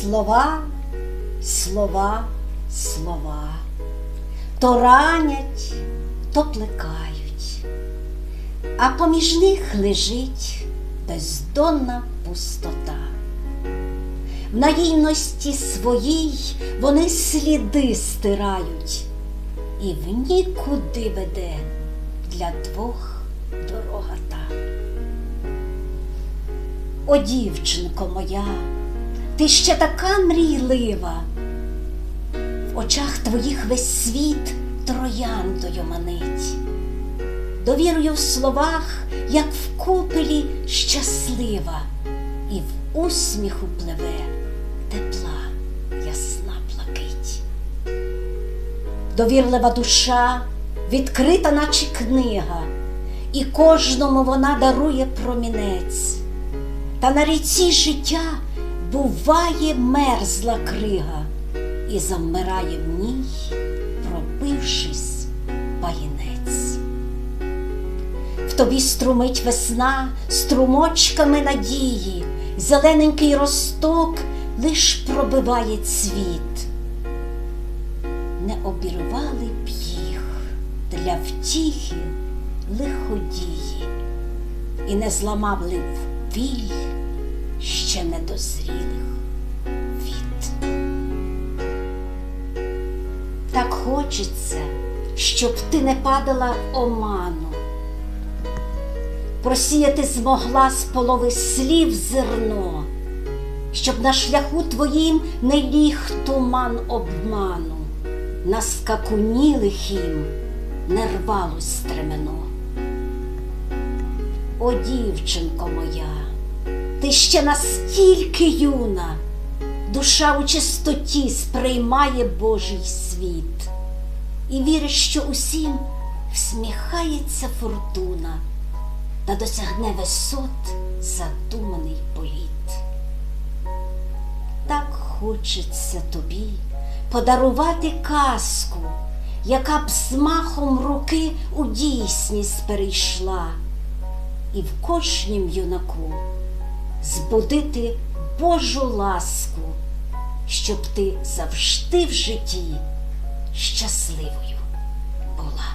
Слова, слова, слова, то ранять, то плекають, а поміж них лежить бездонна пустота. В наївності своїй вони сліди стирають, і в нікуди веде для двох дорога та. О, дівчинко моя, ти ще така мрійлива, в очах твоїх весь світ трояндою манить, довірою в словах, як в купелі щаслива, і в усміху пливе тепла ясна плакить. Довірлива душа, відкрита, наче книга, і кожному вона дарує промінець. Та на ріці життя буває мерзла крига і замирає в ній, пробившись паїнець. В тобі струмить весна струмочками надії, зелененький росток лиш пробиває цвіт. Не обірвали б їх для втіхи лиходії, і не зламали б віль ще недозрілих від. Так хочеться, щоб ти не падала в оману, просіяти змогла з полови слів зерно, щоб на шляху твоїм не ліг туман обману, на скакуні лихім не рвалось стремено. О, дівчинко моя, ти ще настільки юна, душа у чистоті сприймає Божий світ. І віриш, що усім всміхається фортуна та досягне висот задуманий політ. Так хочеться тобі подарувати казку, яка б з махом руки у дійсність перейшла. І в кожнім юнаку збудити Божу ласку, щоб ти завжди в житті щасливою була.